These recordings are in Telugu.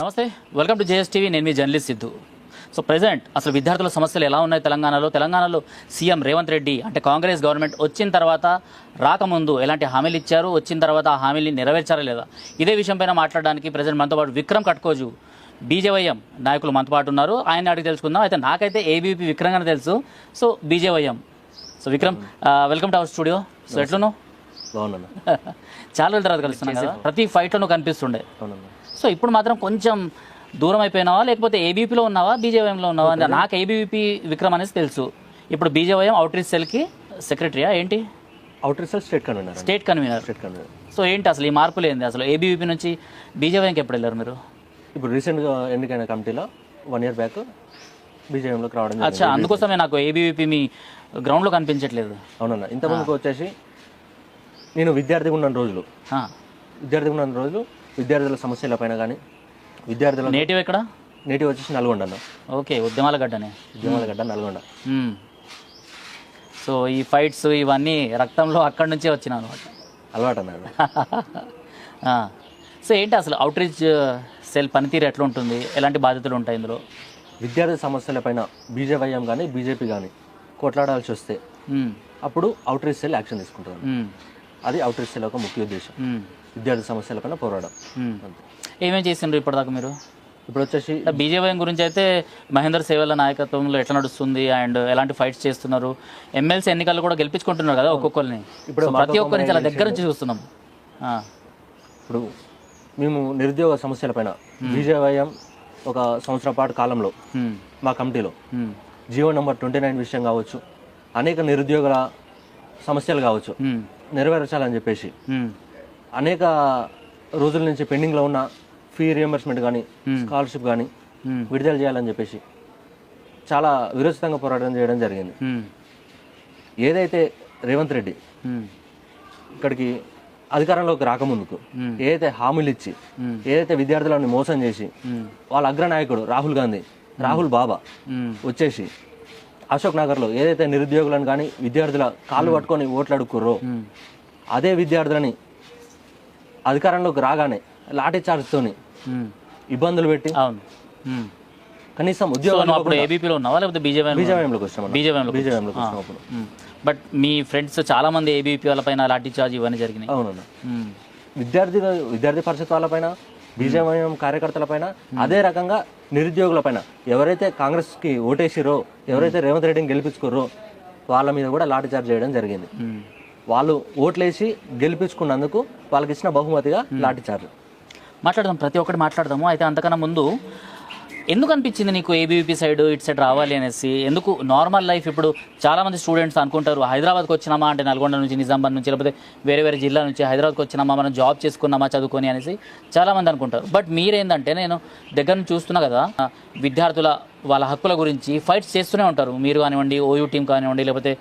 నమస్తే. వెల్కమ్ టు జేఎస్టీవీ నేను మీ జర్నలిస్ట్ సిద్ధు. సో ప్రజెంట్ అసలు విద్యార్థుల సమస్యలు ఎలా ఉన్నాయి తెలంగాణలో? తెలంగాణలో సీఎం రేవంత్ రెడ్డి అంటే కాంగ్రెస్ గవర్నమెంట్ వచ్చిన తర్వాత రాకముందు ఎలాంటి హామీలు ఇచ్చారు? వచ్చిన తర్వాత ఆ హామీలు నెరవేర్చారా లేదా? ఇదే విషయంపైన మాట్లాడడానికి ప్రజెంట్ మనతో పాటు విక్రమ్ కట్కోజు బీజేవైఎం నాయకులు మనతో పాటు ఉన్నారు. ఆయన అడిగి తెలుసుకుందాం. అయితే నాకైతే ఏబీపీ విక్రమ్ గానే తెలుసు. So BJYM. So Vikram welcome to our studio so ఎట్లున్నావు? బాగున్నాను. చాలా రోజుల తర్వాత కలుస్తున్నాం కదా. ప్రతి ఫైట్లో నువ్వు కనిపిస్తుండే. సో ఇప్పుడు మాత్రం కొంచెం దూరం అయిపోయినావా? లేకపోతే ఏబీపీలో ఉన్నావా? బీజేవైఎంలో ఉన్నావా? అంటే నాకు ఏబీపీ విక్రమ్ అనేసి తెలుసు. ఇప్పుడు బీజేవైఎం అవుట్రీచ్ సెల్కి సెక్రటరీయా ఏంటి? Out result state convener state convener state convener so ఏంటి అసలు ఈ మార్పులు ఏంది? అసలు ఏబీవీపీ నుంచి బీజేవైఎంకి ఎప్పుడు వెళ్ళారు మీరు? ఇప్పుడు రీసెంట్గా ఎన్నికైన కమిటీలో వన్ ఇయర్ బ్యాక్ బీజేపీలోకి రావడం అచ్చా అందుకోసమే నాకు ఏబీవీపీ మీ గ్రౌండ్లో కనిపించట్లేదు. అవునన్నా ఇంతకుముందుకు వచ్చేసి నేను విద్యార్థిగా ఉన్న రోజులు. విద్యార్థిగా ఉన్న రోజులు విద్యార్థుల సమస్యల పైన కానీ విద్యార్థుల నేటివ్ ఎక్కడ? నేటివ్ వచ్చేసి నల్గొండ అన్న ఓకే ఉద్యమాల గడ్డనే. ఉద్యమాల గడ్డ నల్గొండ. సో ఈ ఫైట్స్ ఇవన్నీ రక్తంలో అక్కడి నుంచే వచ్చినా అనమాట అలవాటు అన్నాడు. సో ఏంటి అసలు అవుట్రీచ్ సెల్ పనితీరు ఎట్లా ఉంటుంది ఎలాంటి బాధ్యతలు ఉంటాయి ఇందులో? విద్యార్థి సమస్యల పైన బీజేవైఎం కానీ బీజేపీ కానీ కొట్లాడాల్సి వస్తే. అప్పుడు అవుట్ రీచ్ సెల్ యాక్షన్ తీసుకుంటారు మ్మ్. అది అవుట్ రీచ్ సెల్ యొక్క ముఖ్య ఉద్దేశం. విద్యార్థి సమస్యల పైన పోరాడడం మ్మ్. అంతే ఏమేం చేసిండ్రు ఇప్పటిదాకా మీరు ఇప్పుడు వచ్చేసి బీజేపీ గురించి అయితే మహేందర్ సేవల నాయకత్వంలో ఎట్లా నడుస్తుంది అండ్ ఎలాంటి ఫైట్స్ చేస్తున్నారు ఎమ్మెల్సీ ఎన్నికల్లో కూడా గెలిపించుకుంటున్నారు కదా ఒక్కొక్కరిని ఇప్పుడు ప్రతి ఒక్కరిని చాలా దగ్గర నుంచి చూస్తున్నాం. ఇప్పుడు మేము నిరుద్యోగ సమస్యలపైన బీజేవైఎం ఒక సంవత్సరం పాటు కాలంలో. మా కమిటీలో. జియో నెంబర్ ట్వంటీ నైన్ విషయం కావచ్చు అనేక నిరుద్యోగుల సమస్యలు కావచ్చు. నెరవేర్చాలని చెప్పేసి. అనేక రోజుల నుంచి పెండింగ్లో ఉన్న ఫీ రియంబర్స్మెంట్ కానీ స్కాలర్షిప్ కానీ. విడుదల చేయాలని చెప్పేసి చాలా విరోచితంగా పోరాటం చేయడం జరిగింది. ఏదైతే రేవంత్ రెడ్డి. ఇక్కడికి అధికారంలోకి రాకముందుకు. ఏదైతే హామీలు ఇచ్చి. ఏదైతే విద్యార్థులను మోసం చేసి. వాళ్ళ అగ్రనాయకుడు రాహుల్ గాంధీ రాహుల్ బాబా. వచ్చేసి అశోక్ నగర్లో ఏదైతే నిరుద్యోగులను కానీ విద్యార్థుల కాళ్ళు పట్టుకొని ఓట్లు అడుక్కుర్రో. అదే విద్యార్థులని అధికారంలోకి రాగానే లాఠీ చార్జ్తోని మ్మ్. ఇబ్బందులు పెట్టి అవును. కనీసం ఉద్యోగం నువ్వు అప్పుడు ఏబీపీలో ఉన్నావా? లేకపోతే బీజేపీ బీజేపీలోకి వచ్చినాం బీజేపీలో బీజేపీలోకి వచ్చినప్పుడు. బట్ మీ ఫ్రెండ్స్ చాలా మంది ఏబీపీ వాళ్ళపైన లాఠీ చార్జ్ ఇవన్నీ జరిగినాయి. మ్మ్. విద్యార్థి విద్యార్థి పరిషత్ వాళ్ళపైన బీజేపీ కార్యకర్తలపైన అదే రకంగా నిరుద్యోగులపైన. ఎవరైతే కాంగ్రెస్కి ఓటేసిరో ఎవరైతే రేవంత్ రెడ్డిని గెలిపించుకోరో వాళ్ళ మీద కూడా లాఠీ చార్జ్ చేయడం జరిగింది. వాళ్ళు ఓట్లేసి గెలిపించుకున్నందుకు వాళ్ళకి ఇచ్చిన బహుమతిగా లాఠీ చార్జ్. మాట్లాడదాం ప్రతి ఒక్కటి మాట్లాడదాము. అయితే అంతకన్నా ముందు ఎందుకు అనిపించింది నీకు ఏబీవీపీ సైడ్ ఇటు సైడ్ రావాలి అనేసి? ఎందుకు నార్మల్ లైఫ్ ఇప్పుడు చాలా మంది స్టూడెంట్స్ అనుకుంటారు హైదరాబాద్కి వచ్చినామా? అంటే నల్గొండ నుంచి నిజామాబాద్ నుంచి లేకపోతే వేరే వేరే జిల్లా నుంచి హైదరాబాద్కి వచ్చినామా? మనం జాబ్ చేసుకున్నామా చదువుకొని? అనేసి చాలామంది అనుకుంటారు. బట్ మీరేందంటే నేను దగ్గర నుంచి చూస్తున్నా కదా విద్యార్థుల వాళ్ళ హక్కుల గురించి ఫైట్స్ చేస్తూనే ఉంటారు. మీరు కానివ్వండి ఓయూ టీం కానివ్వండి లేకపోతే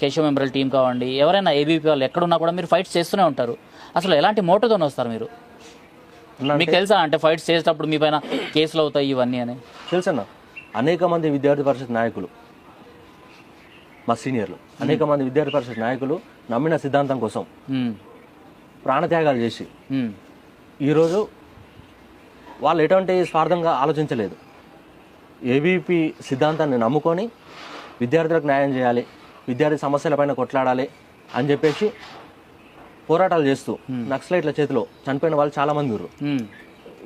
కేశవ మెంబరల్ టీం కానివ్వండి ఎవరైనా ఏబీపీ వాళ్ళు ఎక్కడున్నా కూడా మీరు ఫైట్స్ చేస్తూనే ఉంటారు. అసలు ఎలాంటి మోటోతో వస్తారు మీరు? మీకు తెలుసా అంటే ఫైట్స్ చేసేటప్పుడు మీ పైన కేసులు అవుతాయి ఇవన్నీ అని తెలుసన్న అనేక మంది విద్యార్థి పరిషత్ నాయకులు మా సీనియర్లు అనేక మంది విద్యార్థి పరిషత్ నాయకులు నమ్మిన సిద్ధాంతం కోసం. ప్రాణత్యాగాలు చేసి. ఈరోజు వాళ్ళు ఎటువంటి స్వార్థంగా ఆలోచించలేదు ఏబీపీ సిద్ధాంతాన్ని నమ్ముకొని విద్యార్థులకు న్యాయం చేయాలి విద్యార్థి సమస్యలపైన కొట్లాడాలి అని చెప్పేసి పోరాటాలు చేస్తూ నక్సలైట్ల చేతిలో చనిపోయిన వాళ్ళు చాలా మంది ఉన్నారు.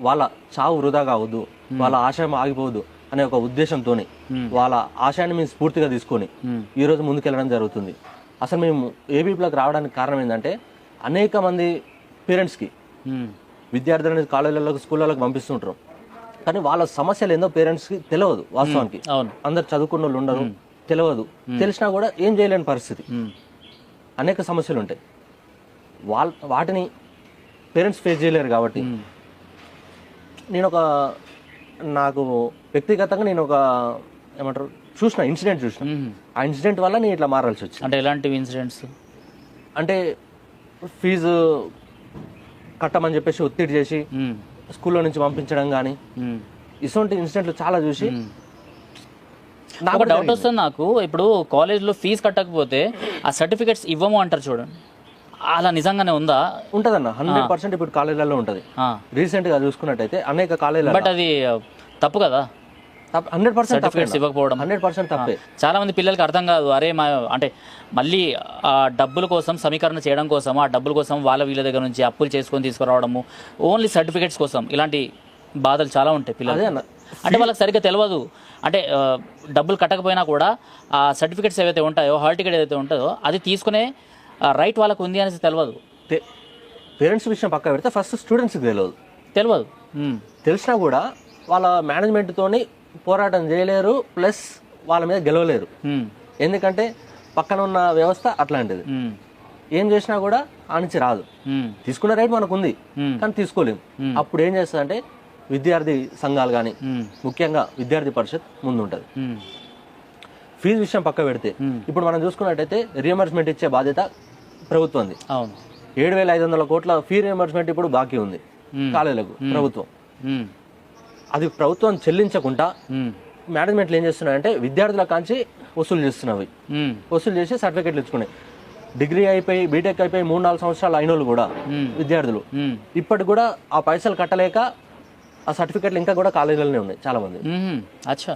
వాళ్ళ చావు వృధా కావద్దు వాళ్ళ ఆశయం ఆగిపోవద్దు అనే ఒక ఉద్దేశంతో వాళ్ళ ఆశయాన్ని మేము స్ఫూర్తిగా తీసుకొని. ఈ రోజు ముందుకెళ్ళడం జరుగుతుంది. అసలు మేము ఏబీపీలోకి రావడానికి కారణం ఏంటంటే అనేక మంది పేరెంట్స్కి. విద్యార్థులని కాలేజీలకు స్కూళ్ళకి పంపిస్తుంటారు. కానీ వాళ్ళ సమస్యలు ఏందో పేరెంట్స్కి తెలియదు వాస్తవానికి. అవును. అందరు చదువుకున్న వాళ్ళు ఉండరు తెలియదు. తెలిసినా కూడా ఏం చేయలేని పరిస్థితి. అనేక సమస్యలు ఉంటాయి. వాళ్ళ వాటిని పేరెంట్స్ ఫేస్ చేయలేరు కాబట్టి నేను ఒక నాకు వ్యక్తిగతంగా నేను ఒక ఏమంటారు చూసిన ఇన్సిడెంట్ చూసిన. ఆ ఇన్సిడెంట్ వల్ల నేను ఇట్లా మారాల్సి వచ్చింది అంటే ఎలాంటివి ఇన్సిడెంట్స్ అంటే ఫీజు కట్టమని చెప్పేసి ఒత్తిడి చేసి. స్కూల్లో నుంచి పంపించడం కానీ. ఇటువంటి ఇన్సిడెంట్లు చాలా చూసి. నాకు డౌట్ వస్తుంది నాకు ఇప్పుడు కాలేజ్లో ఫీజు కట్టకపోతే ఆ సర్టిఫికెట్స్ ఇవ్వము అంటారు చూడండి అలా నిజంగానే ఉందా? ఉంటదన్న. హండ్రెడ్ పర్సెంట్ ఇప్పుడు కాలేజీలలో ఉంటది. రీసెంట్గా చూసుకున్నట్టయితే అనేక కాలేజీలలో. బట్ అది తప్పు కదా? హండ్రెడ్ పర్సెంట్ సర్టిఫికేట్స్ ఇవ్వకపోవడం. హండ్రెడ్ పర్సెంట్ తప్పే. చాలా మంది పిల్లలకి అర్థం కాదు అరే మా అంటే మళ్ళీ ఆ డబ్బుల కోసం సమీకరణ చేయడం కోసం ఆ డబ్బుల కోసం వాళ్ళ వీళ్ళ దగ్గర నుంచి అప్పులు చేసుకొని తీసుకురావడము? ఓన్లీ సర్టిఫికేట్స్ కోసం. ఇలాంటి బాధలు చాలా ఉంటాయి పిల్లలు అంటే వాళ్ళకి సరిగ్గా తెలియదు అంటే డబ్బులు కట్టకపోయినా కూడా ఆ సర్టిఫికేట్స్ ఏవైతే ఉంటాయో హాల్ టికెట్ ఏదైతే ఉంటుందో అది తీసుకునే రైట్ వాళ్ళకు ఉంది అనేసి తెలియదు పేరెంట్స్ విషయం పక్క పెడితే ఫస్ట్ స్టూడెంట్స్కి తెలియదు తెలియదు తెలిసినా కూడా వాళ్ళ మేనేజ్మెంట్తోని పోరాటం చేయలేరు ప్లస్ వాళ్ళ మీద గెలవలేరు. ఎందుకంటే పక్కన ఉన్న వ్యవస్థ అట్లాంటిది. ఏం చేసినా కూడా ఆ నుంచి రాదు. తీసుకున్న రైట్ మనకు ఉంది. కానీ తీసుకోలేము అప్పుడు ఏం చేస్తుందంటే విద్యార్థి సంఘాలు కానీ ముఖ్యంగా విద్యార్థి పరిషత్ ముందు ఉంటుంది ఉమ్, ఫీజు విషయం పక్క పెడితే ఇప్పుడు మనం చూసుకున్నట్టయితే రియంబర్స్మెంట్ ఇచ్చే బాధ్యత ప్రభుత్వంది అవును. ఏడు వేల ఐదు వందల కోట్ల ఫీ రియంబర్స్మెంట్ ఇప్పుడు బాకీ ఉంది కాలేజీలకు ప్రభుత్వం. అది ప్రభుత్వం చెల్లించకుండా మేనేజ్మెంట్లు ఏం చేస్తున్నాయంటే విద్యార్థుల కాంచి వసూలు చేస్తున్నవి. వసూలు చేసి సర్టిఫికెట్లు ఇచ్చుకున్నాయి. డిగ్రీ అయిపోయి బీటెక్ అయిపోయి మూడు నాలుగు సంవత్సరాలు అయిన వాళ్ళు కూడా విద్యార్థులు. ఇప్పటికి కూడా ఆ పైసలు కట్టలేక ఆ సర్టిఫికెట్లు ఇంకా కూడా కాలేజీలోనే ఉన్నాయి చాలా మంది అచ్చా.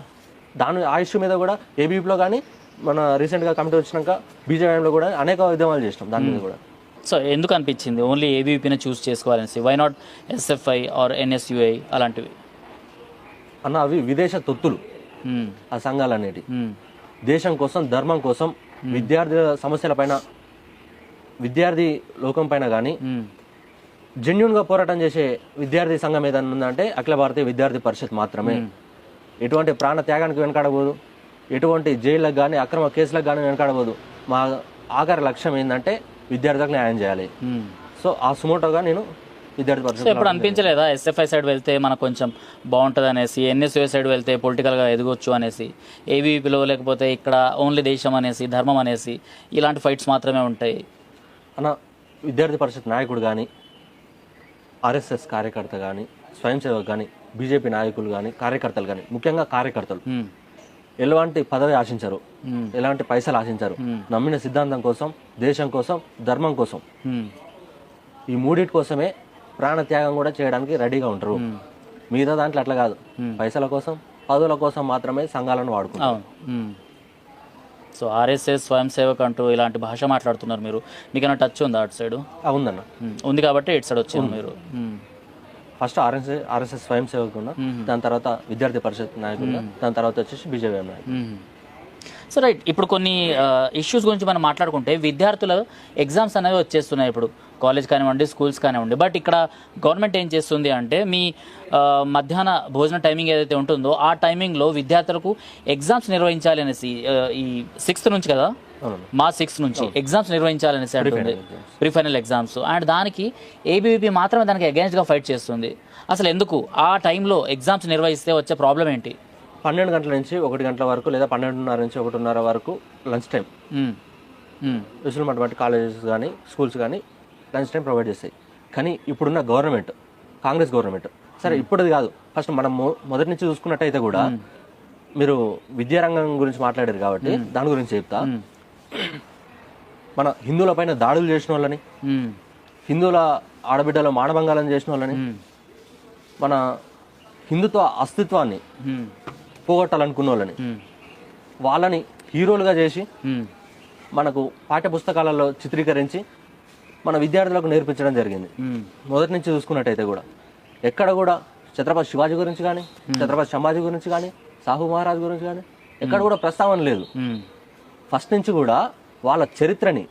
దాని ఆ ఇష్యూ మీద కూడా ఏబీపీలో కానీ మన రీసెంట్గా కమిటీ వచ్చినాక బీజేపీలో కూడా అనేక ఉద్యమాలు చేసినాం దాని మీద కూడా. సో ఎందుకు అనిపించింది? ఓన్లీ ఏబీపీని choose చేసుకోవాలనేసి why not SFI or NSUI అలాంటివి? అన్న అవి విదేశ తొత్తులు. ఉమ్, ఆ సంఘాలు అనేటి ఉమ్, దేశం కోసం ధర్మం కోసం విద్యార్థుల సమస్యల పైన విద్యార్థి లోకం పైన కానీ జెన్యున్గా పోరాటం చేసే విద్యార్థి సంఘం ఏదైనా ఉందంటే అఖిల భారతీయ విద్యార్థి పరిషత్ మాత్రమే. ఎటువంటి ప్రాణ త్యాగానికి వెనకాడబోదు. ఎటువంటి జైళ్ళకు కానీ అక్రమ కేసులకు కానీ వెనకాడబోదు. మా ఆఖరి లక్ష్యం ఏంటంటే విద్యార్థులకు న్యాయం చేయాలి. సో ఆ సుమోటోగా నేను విద్యార్థి ఎప్పుడు అనిపించలేదా? ఎస్ఎఫ్ఐ సైడ్ వెళ్తే మనకు కొంచెం బాగుంటుంది అనేసి ఎన్ఎస్యుఐ సైడ్ వెళ్తే పొలిటికల్గా ఎదగొచ్చు అనేసి ఏబీపీలో లేకపోతే ఇక్కడ ఓన్లీ దేశం అనేసి ధర్మం అనేసి ఇలాంటి ఫైట్స్ మాత్రమే ఉంటాయి. అన్న విద్యార్థి పరిషత్ నాయకుడు కానీ ఆర్ఎస్ఎస్ కార్యకర్త కానీ స్వయం సేవక్ కానీ బీజేపీ నాయకులు కానీ కార్యకర్తలు కానీ ముఖ్యంగా కార్యకర్తలు. ఎలాంటి పదవి ఆశించరు. ఎలాంటి పైసలు ఆశించరు. నమ్మిన సిద్ధాంతం కోసం దేశం కోసం ధర్మం కోసం. ఈ మూడింటి కోసమే ప్రాణ త్యాగం కూడా చేయడానికి రెడీగా ఉంటారు. మిగతా దాంట్లో అట్లా కాదు. పైసల కోసం పదవుల కోసం మాత్రమే సంఘాలను వాడుకుంటారు. సో ఆర్ఎస్ఎస్ స్వయం సేవక్ అంటూ ఇలాంటి భాష మాట్లాడుతున్నారు మీరు. మీకైనా టచ్ ఉందా అటు సైడ్? ఆ, ఉందన్న. ఉంది కాబట్టి ఇటు సైడ్ వచ్చింది మీరు. ఫస్ట్ ఆర్ఎస్ఎస్ ఆర్ఎస్ఎస్ స్వయం సేవకున్నా దాని తర్వాత విద్యార్థి పరిషత్ నాయకులుగా దాని తర్వాత వచ్చేసి బీజేపీ నాయకులు. సో రైట్ ఇప్పుడు కొన్ని ఇష్యూస్ గురించి మనం మాట్లాడుకుంటే విద్యార్థుల ఎగ్జామ్స్ అనేవి వచ్చేస్తున్నాయి ఇప్పుడు. కాలేజ్ కానివ్వండి స్కూల్స్ కానివ్వండి. బట్ ఇక్కడ గవర్నమెంట్ ఏం చేస్తుంది అంటే మీ మధ్యాహ్న భోజన టైమింగ్ ఏదైతే ఉంటుందో ఆ టైమింగ్లో విద్యార్థులకు ఎగ్జామ్స్ నిర్వహించాలి అనేసి ఈ సిక్స్త్ నుంచి కదా? మా సిక్స్త్ నుంచి. ఎగ్జామ్స్ నిర్వహించాలనేసి అంటుంది ప్రీ ఫైనల్ ఎగ్జామ్స్ అండ్ దానికి ఏబీవీపీ మాత్రమే దానికి అగేన్స్ట్గా ఫైట్ చేస్తుంది. అసలు ఎందుకు? ఆ టైంలో ఎగ్జామ్స్ నిర్వహిస్తే వచ్చే ప్రాబ్లం ఏంటి? పన్నెండు గంటల నుంచి ఒకటి గంటల వరకు లేదా పన్నెండున్నర నుంచి ఒకటిన్నర వరకు లంచ్ టైం బట్టి కాలేజెస్ కానీ స్కూల్స్ కానీ లంచ్ టైం ప్రొవైడ్ చేస్తాయి. కానీ ఇప్పుడున్న గవర్నమెంట్ కాంగ్రెస్ గవర్నమెంట్ సరే ఇప్పుడుది కాదు. ఫస్ట్ మనం మొదటి నుంచి చూసుకున్నట్టయితే కూడా మీరు విద్యారంగం గురించి మాట్లాడారు కాబట్టి దాని గురించి చెప్తా. మన హిందువుల పైన దాడులు చేసిన వాళ్ళని. హిందువుల ఆడబిడ్డల మానభంగాలను చేసిన వాళ్ళని. మన హిందుత్వ అస్తిత్వాన్ని. పోగొట్టాలనుకున్న వాళ్ళని. వాళ్ళని హీరోలుగా చేసి. మనకు పాఠ్య పుస్తకాలలో చిత్రీకరించి మన విద్యార్థులకు నేర్పించడం జరిగింది. మొదటి నుంచి చూసుకున్నట్టయితే కూడా ఎక్కడ కూడా ఛత్రపతి శివాజీ గురించి కానీ ఛత్రపతి సంభాజీ గురించి కానీ సాహు మహారాజ్ గురించి కానీ ఎక్కడ కూడా ప్రస్తావన లేదు. ఫస్ట్ నుంచి కూడా వాళ్ళ చరిత్రని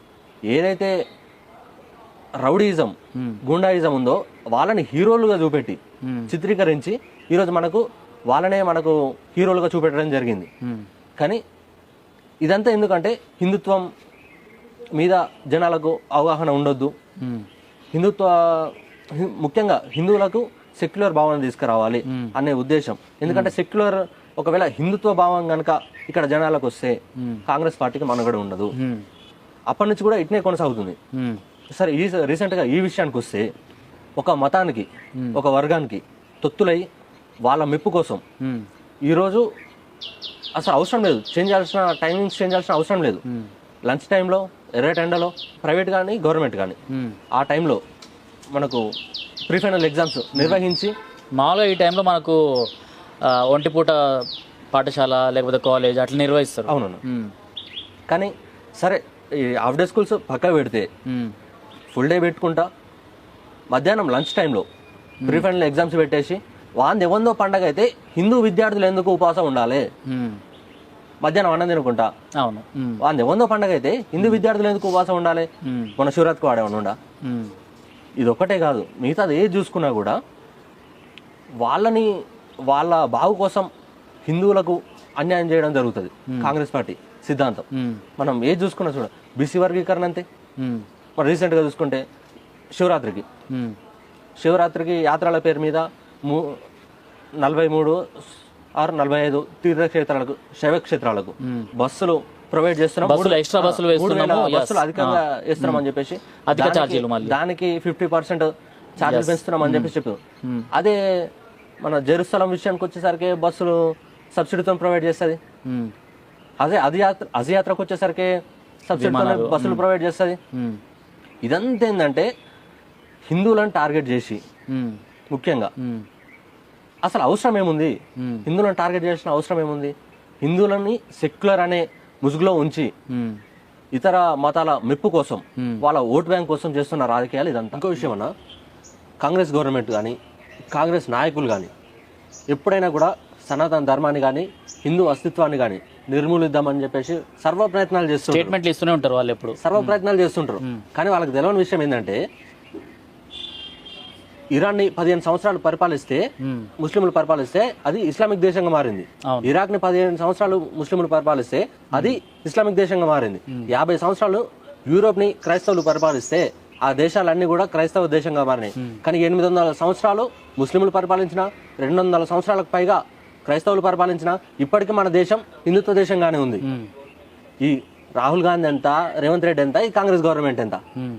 ఏదైతే రౌడీయిజం గుండాయిజం ఉందో వాళ్ళని హీరోలుగా చూపెట్టి. చిత్రీకరించి ఈరోజు మనకు వాళ్ళనే మనకు హీరోలుగా చూపెట్టడం జరిగింది. కానీ ఇదంతా ఎందుకంటే హిందుత్వం మీద జనాలకు అవగాహన ఉండొద్దు. హిందుత్వ ముఖ్యంగా హిందువులకు సెక్యులర్ భావన తీసుకురావాలి అనే ఉద్దేశం ఎందుకంటే సెక్యులర్ ఒకవేళ హిందుత్వ భావం కనుక ఇక్కడ జనాలకు వస్తే కాంగ్రెస్ పార్టీకి మనుగడ ఉండదు. అప్పటి నుంచి కూడా ఇట్నే కొనసాగుతుంది. సరే ఈ రీసెంట్గా ఈ విషయానికి వస్తే ఒక మతానికి ఒక వర్గానికి తొత్తులై వాళ్ళ మెప్పు కోసం. ఈరోజు అసలు అవసరం లేదు చేంజ్ చేయాల్సిన టైమింగ్స్ చేంజ్ చేయాల్సిన అవసరం లేదు లంచ్ టైంలో ఎర్రటి ఎండలో ప్రైవేట్ కానీ గవర్నమెంట్ కానీ. ఆ టైంలో మనకు ప్రీ ఫైనల్ ఎగ్జామ్స్ నిర్వహించి మామూలుగా ఈ టైంలో మనకు ఒంటిపూట పాఠశాల లేకపోతే కాలేజ్ అట్లా నిర్వహిస్తారు అవునవును. కానీ సరే ఈ హాఫ్ డే స్కూల్స్ పక్క పెడితే. ఫుల్ డే పెట్టుకుంటా మధ్యాహ్నం లంచ్ టైంలో ప్రీ ఫైనల్ ఎగ్జామ్స్ పెట్టేసి వాంది ఎవందో పండగ అయితే హిందూ విద్యార్థులు ఎందుకు ఉపవాసం ఉండాలి. మధ్యాహ్నం అన్నం తినుకుంటా అవును. వాంది ఎవందో పండగ అయితే హిందూ విద్యార్థులు ఎందుకు ఉపవాసం ఉండాలి. మన శివరాత్రికి వాడేమన్నా ఉండా. ఇది ఒక్కటే కాదు మిగతాది ఏది చూసుకున్నా కూడా వాళ్ళని వాళ్ళ బాగు కోసం హిందువులకు అన్యాయం చేయడం జరుగుతుంది. కాంగ్రెస్ పార్టీ సిద్ధాంతం. మనం ఏది చూసుకున్నా చూడ బీసీ వర్గీకరణ అంతే. మనం రీసెంట్గా చూసుకుంటే శివరాత్రికి. శివరాత్రికి యాత్రల పేరు మీద మూ నలభై మూడు ఆరు నలభై ఐదు తీర్థక్షేత్రాలకు శైవక్షేత్రాలకు బస్సులు ప్రొవైడ్ చేస్తున్నాం. బస్సులు extra బస్సులు వేస్తున్నాము. బస్సులు అధికంగా వేస్తున్నాం అని చెప్పేసి అధిక దానికి- ఛార్జీలు. దానికి ఫిఫ్టీ పర్సెంట్ ఛార్జీలు పెంచుతున్నాం అని చెప్పేసి చెప్పారు. అదే మన జెరూసలం విషయానికి వచ్చేసరికి బస్సులు సబ్సిడీతో ప్రొవైడ్ చేస్తుంది. అదే అది యాత్ర అది యాత్రకు వచ్చేసరికి సబ్సిడీతో బస్సులు ప్రొవైడ్ చేస్తుంది. ఇదంతా ఏంటంటే హిందువులను టార్గెట్ చేసి. ముఖ్యంగా. అసలు అవసరం ఏముంది. హిందువులను టార్గెట్ చేసిన అవసరం ఏముంది హిందువులని సెక్యులర్ అనే ముసుగులో ఉంచి. ఇతర మతాల మెప్పు కోసం వాళ్ళ ఓట్ బ్యాంక్ కోసం చేస్తున్న రాజకీయాలు ఇదంతా ఇంకో విషయం అన్న కాంగ్రెస్ గవర్నమెంట్ కానీ కాంగ్రెస్ నాయకులు కానీ ఎప్పుడైనా కూడా సనాతన ధర్మాన్ని కానీ హిందూ అస్తిత్వాన్ని కానీ నిర్మూలిద్దామని చెప్పేసి సర్వ ప్రయత్నాలు చేస్తుంటారు. స్టేట్మెంట్లు ఇస్తూనే ఉంటారు వాళ్ళు ఎప్పుడు. సర్వ ప్రయత్నాలు చేస్తుంటారు. కానీ వాళ్ళకి తెలియని విషయం ఏంటంటే ఇరాన్ని పదిహేను సంవత్సరాలు పరిపాలిస్తే. ముస్లింలు పరిపాలిస్తే అది ఇస్లామిక్ దేశంగా మారింది. ఇరాక్ని పదిహేను సంవత్సరాలు ముస్లింలు పరిపాలిస్తే అది ఇస్లామిక్ దేశంగా మారింది. యాభై సంవత్సరాలు యూరోప్ని క్రైస్తవులు పరిపాలిస్తే ఆ దేశాలన్నీ కూడా క్రైస్తవ దేశంగా మారినాయి కానీ ఎనిమిది వందల సంవత్సరాలు ముస్లింలు పరిపాలించిన రెండు వందల సంవత్సరాలకు పైగా క్రైస్తవులు పరిపాలించిన ఇప్పటికీ మన దేశం హిందుత్వ దేశంగానే ఉంది. ఈ రాహుల్ గాంధీ ఎంత రేవంత్ రెడ్డి ఎంత ఈ కాంగ్రెస్ గవర్నమెంట్ ఎంత ఉమ్.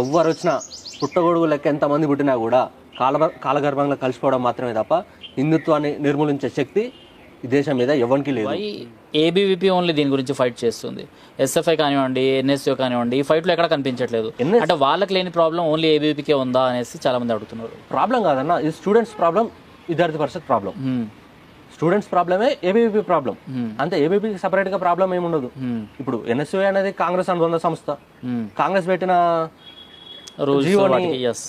ఎవ్వరు వచ్చినా పుట్టగొడుగు లెక్క ఎంతమంది పుట్టినా కూడా కాల కాలగర్భంలో కలిసిపోవడం మాత్రమే తప్ప హిందుత్వాన్ని నిర్మూలించే శక్తి ఈ దేశం మీద ఎవరికి లేదు. ఏబీవీపీ ఓన్లీ దీని గురించి ఫైట్ చేస్తుంది? ఎస్ఎఫ్ఐ కానివ్వండి ఎన్ఎస్యూ కానివ్వండి ఈ ఫైట్లో ఎక్కడ కనిపించట్లేదు? అంటే వాళ్ళకి లేని ప్రాబ్లం ఓన్లీ ఏబీవీపీకే ఉందా అనేసి చాలా మంది అడుగుతున్నారు. ప్రాబ్లం కాదన్న ఇది students problem Vidyarthi Parishad problem. Students ప్రాబ్లమే ఏబీవీపీ ప్రాబ్లం Hmm. అంతే ఏబీపీకి సపరేట్గా ప్రాబ్లం ఏమి ఉండదు. ఉమ్. ఇప్పుడు ఎన్ఎస్యూ అనేది కాంగ్రెస్ అనుబంధ సంస్థ. ఉమ్. కాంగ్రెస్ పెట్టిన జీవోని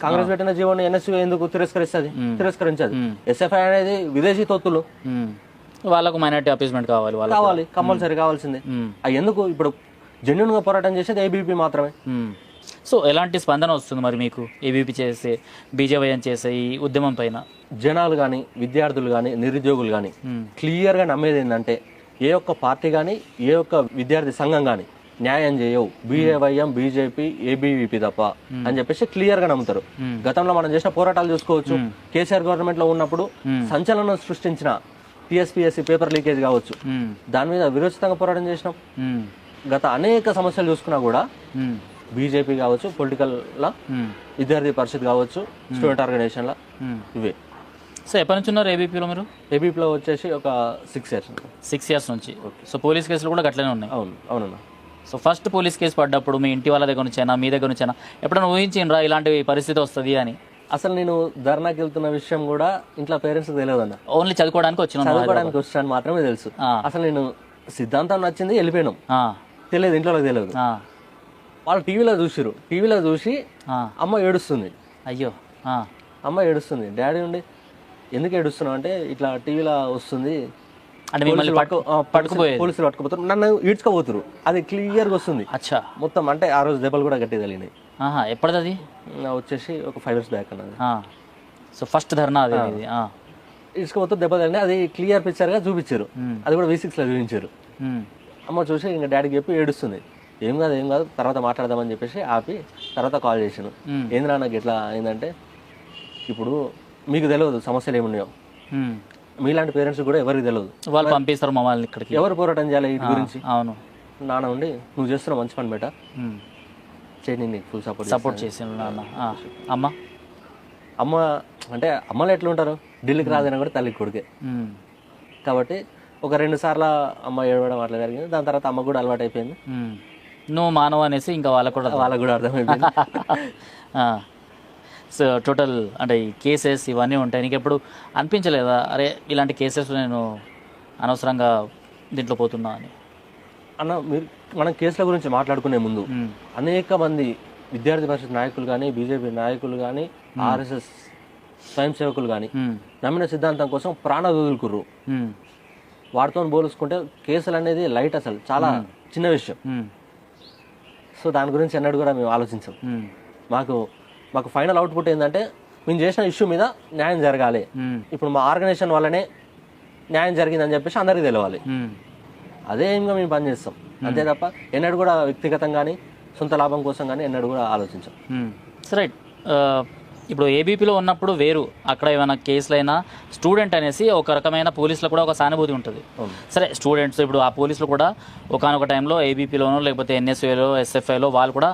కాంగ్రెస్ పెట్టిన జీవోని ఎన్ఎస్యూ ఎందుకు తిరస్కరిస్తుంది? తిరస్కరించదు. ఎస్ఎఫ్ఐ అనేది విదేశీ తొత్తులు. వాళ్ళకు మైనార్టీ అపీస్మెంట్ కావాలి వాళ్ళకి కావాలి కంపల్సరీ కావాల్సిందే. ఎందుకు? ఇప్పుడు జెన్యున్గా పోరాటం చేసేది ఏబీపీ మాత్రమే. సో ఎలాంటి స్పందన వస్తుంది మరి మీకు ఏబీపీ చేసే బీజేవైఎం చేసే ఈ ఉద్యమం పైన? జనాలు కానీ విద్యార్థులు కానీ నిరుద్యోగులు కానీ మ్మ్. క్లియర్గా నమ్మేది ఏంటంటే ఏ ఒక్క పార్టీ కానీ ఏ ఒక్క విద్యార్థి సంఘం కానీ న్యాయం చేయవు. బీఏవైఎం బీజేపీ ఏబీవీపీ తప్ప అని చెప్పేసి క్లియర్గా నమ్ముతారు గతంలో మనం చేసిన పోరాటాలు చూసుకోవచ్చు. కేసీఆర్ గవర్నమెంట్లో ఉన్నప్పుడు సంచలనం సృష్టించిన టీఎస్పీఎస్సీ పేపర్ లీకేజ్ కావచ్చు. మ్మ్. దాని మీద విరోచితంగా పోరాటం చేసినాం. మ్మ్. గత అనేక సమస్యలు చూసుకున్నా కూడా. బీజేపీ కావచ్చు పొలిటికల్ లా. విద్యార్థి పరిషత్ కావచ్చు స్టూడెంట్ ఆర్గనైజేషన్ లా. ఇవే. సో ఎప్పటి నుంచి ఉన్నారు ఏబీపీలో మీరు? ఏబీపీలో వచ్చేసి ఒక సిక్స్ ఇయర్స్ సిక్స్ ఇయర్స్ నుంచి. సో పోలీస్ కేసులు కూడా గట్లనే ఉన్నాయి. అవును అవునన్నా. సో ఫస్ట్ పోలీస్ కేసు పడ్డప్పుడు మీ ఇంటి వాళ్ళ దగ్గర నుంచైనా మీ దగ్గర నుంచైనా ఎప్పుడైనా ఊహించిండ్రా ఇలాంటి పరిస్థితి వస్తుంది అని? అసలు నేను ధర్నాకి వెళ్తున్న విషయం కూడా ఇంట్లో పేరెంట్స్ తెలియదు అన్న ఓన్లీ చదువుకోవడానికి వచ్చిన చదువుకోవడానికి వచ్చాను మాత్రమే తెలుసు. అసలు నేను సిద్ధాంతం నచ్చింది వెళ్ళిపోయినాం. తెలియదు ఇంట్లో తెలియదు. వాళ్ళు టీవీలో చూసిరు టీవీలో చూసి అమ్మ ఏడుస్తుంది. అయ్యో. అమ్మ ఏడుస్తుంది. డాడీ ఉండి ఎందుకు ఏడుస్తున్నావు? అంటే ఇట్లా టీవీలో వస్తుంది. అంటే మిమ్మల్ని పోలీసులు పట్టుకుపోతారు. నన్ను ఈడ్చుకోపోతురు అది క్లియర్గా వస్తుంది. అచ్చా. మొత్తం అంటే ఆ రోజు దెబ్బలు కూడా గట్టి తగిలినాయి. ఎప్పటిది అది వచ్చేసి ఒక ఫైవ్ ఇయర్స్ బ్యాక్ అన్నది. సో ఫస్ట్ ధర్నా అది. ఇసుకపోతూ దెబ్బ తగిలినాయి. అది క్లియర్ పిక్చర్గా చూపించారు. అది కూడా వి సిక్స్లో చూపించారు. మ్మ్. అమ్మ చూసి ఇంకా డాడీకి చెప్పి ఏడుస్తుంది. ఏం కాదు ఏం కాదు తర్వాత మాట్లాడదామని చెప్పేసి ఆపి తర్వాత కాల్ మ్మ్. ఏంది నాన్నకి ఎట్లా అయిందంటే ఇప్పుడు మీకు తెలియదు సమస్యలు ఏమున్నాయో. మీలాంటి పేరెంట్స్ కూడా ఎవరికి తెలియదు వాళ్ళు పంపిస్తారు మమ్మల్ని ఇక్కడికి. ఎవరు పోరాటం చేయాలి వీటి గురించి? అవును. నాన్న ఉండి నువ్వు చేస్తున్నావు మంచి పని బేట. మ్మ్. చేయి నీకు ఫుల్ సపోర్ట్ సపోర్ట్ చేసిండు నాన్న. ఆ. అమ్మ? అమ్మ అంటే అమ్మలు ఎట్లా ఉంటారు? ఢిల్లీకి రాదైనా కూడా తల్లికి కొడుకే. కాబట్టి ఒక రెండు సార్లు అమ్మ ఏడవడం అట్లా జరిగింది. దాని తర్వాత అమ్మ కూడా అలవాటు అయిపోయింది. నువ్వు మానవ అనేసి ఇంకా వాళ్ళకు కూడా వాళ్ళకు కూడా అర్థమైపోయింది. టోటల్ అంటే ఈ కేసెస్ ఇవన్నీ ఉంటాయి నీకు ఎప్పుడు అనిపించలేదా అరే ఇలాంటి కేసెస్ నేను అనవసరంగా దీంట్లో పోతున్నా అని అన్న మీరు మనం కేసుల గురించి మాట్లాడుకునే ముందు. అనేక మంది విద్యార్థి పరిషత్ నాయకులు కానీ బీజేపీ నాయకులు కానీ ఆర్ఎస్ఎస్ స్వయం సేవకులు కానీ మ్మ్. నమ్మిన సిద్ధాంతం కోసం ప్రాణ వదులుకుర్రు. వాటితో పోల్చుకుంటే కేసులు అనేది లైట్ అసలు చాలా చిన్న విషయం. సో దాని గురించి ఎన్నడూ కూడా మేము ఆలోచించాం. మాకు మాకు ఫైనల్ అవుట్పుట్ ఏంటంటే మేము చేసిన ఇష్యూ మీద న్యాయం జరగాలి. ఇప్పుడు మా ఆర్గనైజేషన్ వల్లనే న్యాయం జరిగిందని చెప్పేసి అందరికీ తెలియాలి. అదే ఏంగా మేము పనిచేస్తాం అంతే తప్ప ఎన్నడూ కూడా వ్యక్తిగతం కానీ సొంత లాభం కోసం కానీ ఎన్నడూ కూడా ఆలోచించాం. సరే ఇప్పుడు ఏబీపీలో ఉన్నప్పుడు వేరు అక్కడ ఏమైనా కేసులైనా స్టూడెంట్ అనేసి ఒక రకమైన పోలీసులో కూడా ఒక సానుభూతి ఉంటుంది. సరే స్టూడెంట్స్ ఇప్పుడు ఆ పోలీసులు కూడా ఒకనొక టైంలో ఏబీపీలోనో లేకపోతే ఎన్ఎస్ఏలో ఎస్ఎఫ్ఐలో వాళ్ళు కూడా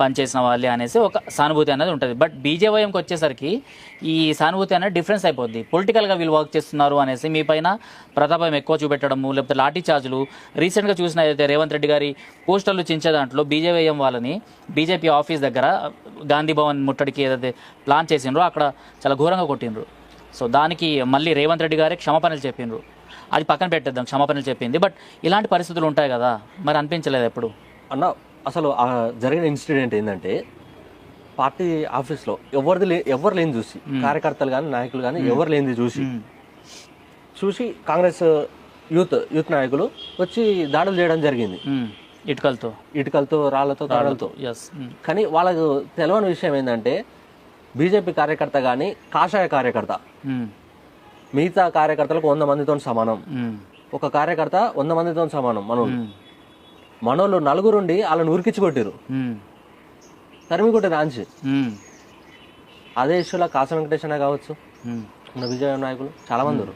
పనిచేసిన వాళ్ళే అనేసి ఒక సానుభూతి అనేది ఉంటుంది. బట్ బీజేవైఎంకి వచ్చేసరికి ఈ సానుభూతి అనేది డిఫరెన్స్ అయిపోద్ది. పొలిటికల్గా వీళ్ళు వర్క్ చేస్తున్నారు అనేసి మీ పైన ప్రతాపం ఎక్కువ చూపెట్టడము లేకపోతే లాఠీ చార్జులు. రీసెంట్గా చూసిన అయితే రేవంత్ రెడ్డి గారి పోస్టర్లు చించే దాంట్లో బీజేవైఎం వాళ్ళని బీజేపీ ఆఫీస్ దగ్గర గాంధీ భవన్ ముట్టడికి ఏదైతే ప్లాన్ చేసిండ్రో అక్కడ చాలా ఘోరంగా కొట్టిండ్రు. సో దానికి మళ్ళీ రేవంత్ రెడ్డి గారే క్షమాపణలు చెప్పిండ్రు. అది పక్కన పెట్టేద్దాం క్షమాపణలు చెప్పింది. బట్ ఇలాంటి పరిస్థితులు ఉంటాయి కదా మరి అనిపించలేదు ఎప్పుడు? అన్న అసలు ఆ జరిగిన ఇన్సిడెంట్ ఏంటంటే పార్టీ ఆఫీస్లో ఎవరిది లే ఎవరు లేని చూసి కార్యకర్తలు కానీ నాయకులు కానీ ఎవరు లేనిది చూసి. చూసి కాంగ్రెస్ యూత్ యూత్ నాయకులు వచ్చి దాడులు చేయడం జరిగింది. ఇటుకలతో. ఇటుకలతో రాళ్ళతో తాడలతో. ఎస్ కానీ వాళ్ళకు తెలియని విషయం ఏంటంటే బీజేపీ కార్యకర్త కానీ కాషాయ కార్యకర్త. మిగతా కార్యకర్తలకు వంద మందితో సమానం. ఒక కార్యకర్త వంద మందితో సమానం మనోళ్ళు. మనోళ్ళు నలుగురుండి వాళ్ళని ఉరికిచ్చి కొట్టిరు తరిమి కొట్టిరు ఆంచి అదే ఇష్యూలో కాస వెంకటేశ్వర కావచ్చు మన విజయ నాయకులు చాలా మంది ఉన్నారు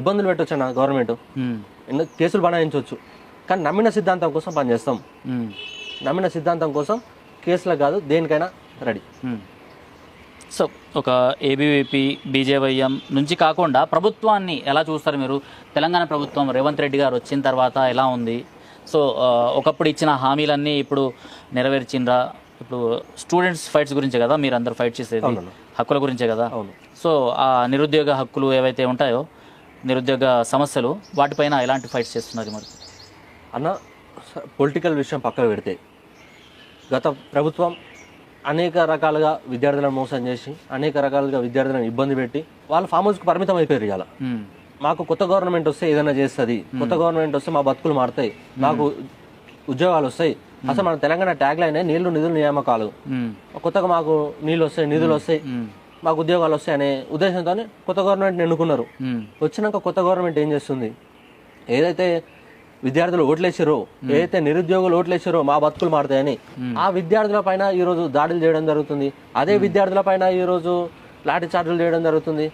ఇబ్బందులు పెట్టొచ్చు అన్న గవర్నమెంట్? ఎన్నో కేసులు బనాయించవచ్చు కానీ నమ్మిన సిద్ధాంతం కోసం పనిచేస్తాం. నమ్మిన సిద్ధాంతం కోసం కేసులకు కాదు దేనికైనా రెడీ. సో ఒక ఏబీవీపీ బీజేవైఎం నుంచి కాకుండా ప్రభుత్వాన్ని ఎలా చూస్తారు మీరు? తెలంగాణ ప్రభుత్వం రేవంత్ రెడ్డి గారు వచ్చిన తర్వాత ఎలా ఉంది? సో ఒకప్పుడు ఇచ్చిన హామీలన్నీ ఇప్పుడు నెరవేర్చిండ్రా? ఇప్పుడు స్టూడెంట్స్ ఫైట్స్ గురించే కదా మీరు అందరు ఫైట్ చేసేది. హక్కుల గురించే కదా? అవును. సో ఆ నిరుద్యోగ హక్కులు ఏవైతే ఉంటాయో నిరుద్యోగ సమస్యలు వాటిపైన ఎలాంటి ఫైట్స్ చేస్తున్నారు మరి? అన్న పొలిటికల్ విషయం పక్కన పెడితే గత ప్రభుత్వం అనేక రకాలుగా విద్యార్థులను మోసం చేసి అనేక రకాలుగా విద్యార్థులను ఇబ్బంది పెట్టి వాళ్ళు ఫామ్ హౌస్కి పరిమితం అయిపోయారు ఇవాళ. మాకు కొత్త గవర్నమెంట్ వస్తే ఏదైనా చేస్తుంది. కొత్త గవర్నమెంట్ వస్తే మా బతుకులు మారుతాయి. మాకు ఉద్యోగాలు వస్తాయి. అసలు మన తెలంగాణ ట్యాగ్ లైన్ నీళ్ళు నిధులు నియామకాలు. కొత్తగా మాకు నీళ్ళు వస్తాయి నిధులు వస్తాయి. మాకు ఉద్యోగాలు వస్తాయి అనే ఉద్దేశంతో కొత్త గవర్నమెంట్ ఎన్నుకున్నారు. వచ్చినాక కొత్త గవర్నమెంట్ ఏం చేస్తుంది? ఏదైతే విద్యార్థులు ఓట్లేసారో ఏదైతే నిరుద్యోగులు ఓట్లేసారో మా బతుకులు మారుతాయని ఆ విద్యార్థుల పైన ఈ రోజు దాడులు చేయడం జరుగుతుంది. అదే విద్యార్థుల పైన ఈ రోజు లాఠీ చార్జీలు చేయడం జరుగుతుంది.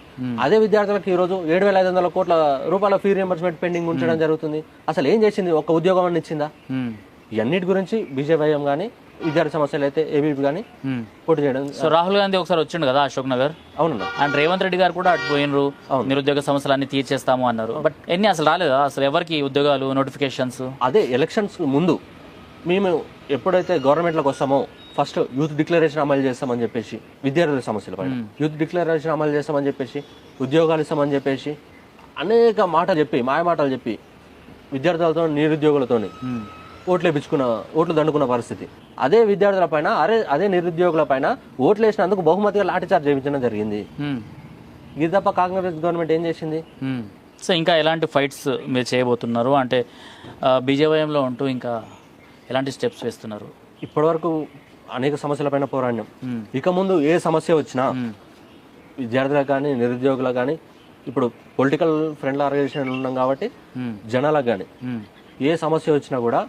అదే విద్యార్థులకు ఈ రోజు ఏడు వేల ఐదు వందల కోట్ల రూపాయల ఫీ రియంబర్స్మెంట్ పెండింగ్ ఉంచడం జరుగుతుంది. అసలు ఏం చేసింది? ఒక ఉద్యోగం అని ఇచ్చిందా. ఇవన్నిటి గురించి బీజేపీఎం కానీ విద్యార్థి సమస్యలు అయితే ఏబీపీ కానీ. పోటీ చేయడం సో రాహుల్ గాంధీ ఒకసారి వచ్చిండు కదా అశోక్ నగర్? అవునన్నా. అండ్ రేవంత్ రెడ్డి గారు కూడా అటు పోయినరు. నిరుద్యోగ సమస్యలు అన్ని తీర్చేస్తాము అన్నారు. బట్ ఎన్ని అసలు రాలేదా? అసలు ఎవరికి ఉద్యోగాలు నోటిఫికేషన్స్ అదే ఎలక్షన్స్ ముందు మేము ఎప్పుడైతే గవర్నమెంట్లోకి వస్తామో ఫస్ట్ యూత్ డిక్లరేషన్ అమలు చేస్తామని చెప్పేసి విద్యార్థుల సమస్యల పైన. యూత్ డిక్లరేషన్ అమలు చేస్తామని చెప్పేసి ఉద్యోగాలు ఇస్తామని చెప్పేసి అనేక మాటలు చెప్పి మాయ మాటలు చెప్పి విద్యార్థులతో నిరుద్యోగులతో ఓట్లు వేపించుకున్న ఓట్లు దండుకున్న పరిస్థితి. అదే విద్యార్థుల పైన అరే అదే నిరుద్యోగుల పైన ఓట్లు వేసినందుకు బహుమతిగా లాఠీచార్జ్ చేయించడం జరిగింది. ఇది తప్ప కాంగ్రెస్ గవర్నమెంట్ ఏం చేసింది? సో ఇంకా ఎలాంటి ఫైట్స్ మీరు చేయబోతున్నారు? అంటే బీజేవైఎంలో ఉంటూ ఇంకా ఎలాంటి స్టెప్స్ వేస్తున్నారు? ఇప్పటివరకు అనేక సమస్యలపైన పోరాడినాం మ్మ్. ఇక ముందు ఏ సమస్య వచ్చినా విద్యార్థులకు కానీ నిరుద్యోగులకు కానీ ఇప్పుడు పొలిటికల్ ఫ్రెండ్ల ఆర్గనైజేషన్ ఉన్నాం కాబట్టి. జనాలకు కానీ. ఏ సమస్య వచ్చినా కూడా.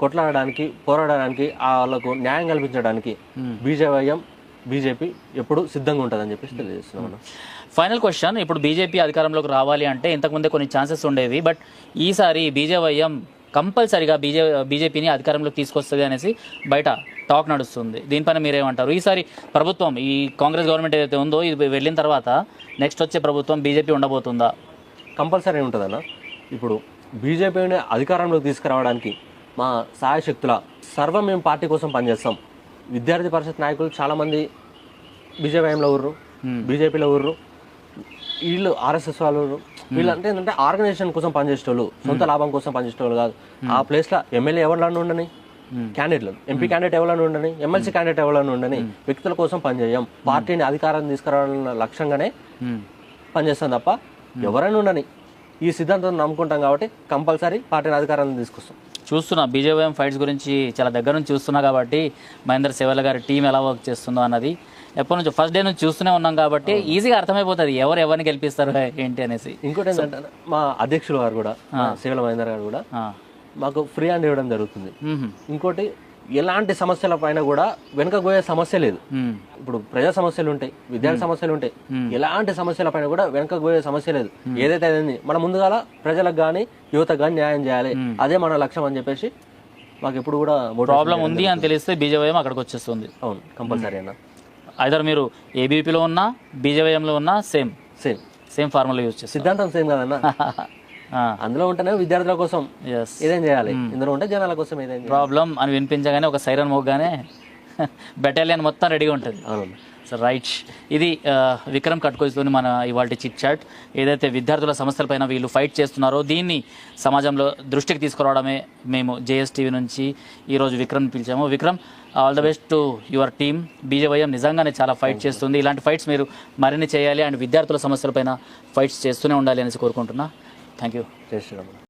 కొట్లాడడానికి పోరాడడానికి వాళ్ళకు న్యాయం కల్పించడానికి బీజేవైఎం బీజేపీ ఎప్పుడు సిద్ధంగా ఉంటుందని చెప్పేసి తెలియజేస్తున్నాం మనం. ఫైనల్ క్వశ్చన్ ఇప్పుడు బీజేపీ అధికారంలోకి రావాలి అంటే ఇంతకుముందే కొన్ని ఛాన్సెస్ ఉండేవి బట్ ఈసారి బీజేవైఎం కంపల్సరిగా బీజే బీజేపీని అధికారంలోకి తీసుకొస్తుంది అనేసి బయట టాక్ నడుస్తుంది. దీనిపైన మీరేమంటారు? ఈసారి ప్రభుత్వం ఈ కాంగ్రెస్ గవర్నమెంట్ ఏదైతే ఉందో ఇది వెళ్ళిన తర్వాత నెక్స్ట్ వచ్చే ప్రభుత్వం బీజేపీ ఉండబోతుందా? కంపల్సరీ ఉంటుందన్న. ఇప్పుడు బీజేపీని అధికారంలోకి తీసుకురావడానికి మా సహాయశక్తుల సర్వం మేము పార్టీ కోసం పనిచేస్తాం. విద్యార్థి పరిషత్ నాయకులు చాలామంది బీజేపీలో ఊర్రు బీజేపీలో ఊర్రు వీళ్ళు ఆర్ఎస్ఎస్ వాళ్ళు ఊర్రు. వీళ్ళు అంటే ఏంటంటే ఆర్గనైజేషన్ కోసం పనిచేసేవాళ్ళు సొంత లాభం కోసం పనిచేసేవాళ్ళు కాదు. ఆ ప్లేస్లో ఎమ్మెల్యే ఎవరిలో ఉండని? క్యాండిడేట్లు ఎంపీ క్యాండిడేట్ ఎవరైనా ఉండని? ఎమ్మెల్సీ క్యాండిడేట్ ఎవరైనా ఉండని? వ్యక్తుల కోసం పనిచేయం. పార్టీని అధికారం తీసుకురావాలన్న లక్ష్యంగానే. పనిచేస్తాం తప్ప ఎవరైనా ఉండని. ఈ సిద్ధాంతం నమ్ముకుంటాం కాబట్టి కంపల్సరీ పార్టీని అధికారాన్ని తీసుకొస్తాం. చూస్తున్నా. బీజేపీ ఫైట్స్ గురించి చాలా దగ్గర నుంచి చూస్తున్నా కాబట్టి మహేందర్ సేవల గారి టీం ఎలా వర్క్ చేస్తుందో అన్నది ఎప్పటి నుంచి ఫస్ట్ డే నుంచి చూస్తూనే ఉన్నాం కాబట్టి ఈజీగా అర్థమైపోతుంది ఎవరు ఎవరిని గెలిపిస్తారు ఏంటి అనేసి. ఇంకోటి ఏంటంటే మా అధ్యక్షులు గారు కూడా శివల మహేందర్ గారు కూడా. మాకు ఫ్రీ హ్యాండ్ ఇవ్వడం జరుగుతుంది. ఇంకోటి ఎలాంటి సమస్యల పైన కూడా వెనుక పోయే సమస్య లేదు. ఇప్పుడు ప్రజా సమస్యలు ఉంటాయి విద్యార్థి సమస్యలు ఉంటాయి. ఎలాంటి సమస్యల పైన కూడా వెనుక పోయే సమస్య లేదు. ఏదైతే అయింది మన ముందుగాల ప్రజలకు కానీ యువతకు కానీ న్యాయం చేయాలి. అదే మన లక్ష్యం అని చెప్పేసి మాకు ఎప్పుడు కూడా ప్రాబ్లం ఉంది అని తెలిస్తే బీజేపీ అక్కడికి వచ్చేస్తుంది. అవును కంపల్సరీ అన్న. ఐదర్ మీరు ఏబీపీలో ఉన్నా బీజేవైఎంలో ఉన్నా same same same formula use చేస్తారు. సిద్ధాంతం సేమ్ కదన్న? అందులో ఉంటేనే విద్యార్థుల కోసం ఏదేం చేయాలి. ఇందులో ఉంటే జనాల కోసం ఏదేం చేయాలి. ప్రాబ్లం అని వినిపించగానే ఒక సైరన్ మోగ్గానే బెటాలియన్ మొత్తం రెడీగా ఉంటుంది. అవును సార్ రైట్ ఇది విక్రమ్ కట్కోజ్లోని మన ఇవాళ చిట్ చాట్. ఏదైతే విద్యార్థుల సమస్యలపైన వీళ్ళు ఫైట్ చేస్తున్నారో దీన్ని సమాజంలో దృష్టికి తీసుకురావడమే మేము జేఎస్టీవీ నుంచి ఈరోజు Vikram పిలిచాము. Vikram all the best to your team. BJYM నిజంగానే చాలా ఫైట్ చేస్తుంది. ఇలాంటి ఫైట్స్ మీరు మరిన్ని చేయాలి. అండ్ విద్యార్థుల సమస్యలపైన ఫైట్స్ చేస్తూనే ఉండాలి అనేసి కోరుకుంటున్నా. Thank you. చేస్తున్నాం